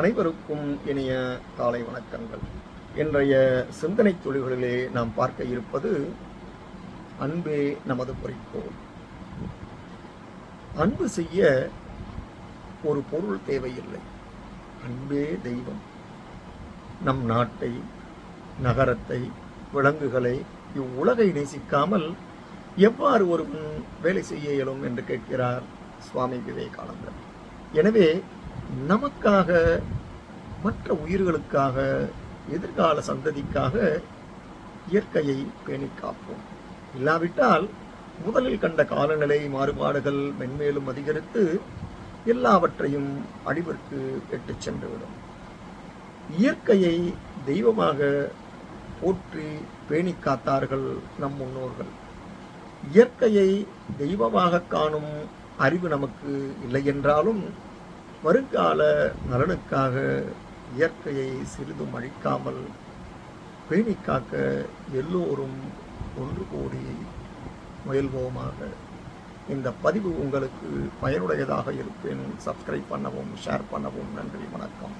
அனைவருக்கும் இனிய காலை வணக்கங்கள். இன்றைய சிந்தனை தொழில்களிலே நாம் பார்க்க இருப்பது அன்பே நமது குறிக்கோள். அன்பு செய்ய ஒரு பொருள் தேவையில்லை. அன்பே தெய்வம். நம் நாட்டை நகரத்தை விலங்குகளை இவ்வுலகை நேசிக்காமல் எவ்வாறு ஒருவன் வேலை செய்ய இயலும் என்று கேட்கிறார் சுவாமி விவேகானந்தர். எனவே நமக்காக மற்ற உயிர்களுக்காக எதிர்கால சந்ததிக்காக இயற்கையை பேணி காப்போம். இல்லாவிட்டால் முதலில் கண்ட காலநிலை மாறுபாடுகள் மென்மேலும் அதிகரித்து எல்லாவற்றையும் அடிவிற்கு எட்டு சென்றுவிடும். இயற்கையை தெய்வமாக போற்றி பேணி காத்தார்கள் நம் முன்னோர்கள். இயற்கையை தெய்வமாக காணும் அறிவு நமக்கு இல்லை என்றாலும் வருங்கால நலனுக்காக இயற்கையை சிறிதும் அழிக்காமல் பேணி காக்க எல்லோரும் ஒன்று கூடி முயல்வோமாக. இந்த பதிவு உங்களுக்கு பயனுடையதாக இருப்பேன். சப்ஸ்கிரைப் பண்ணவும் ஷேர் பண்ணவும் நன்றி வணக்கம்.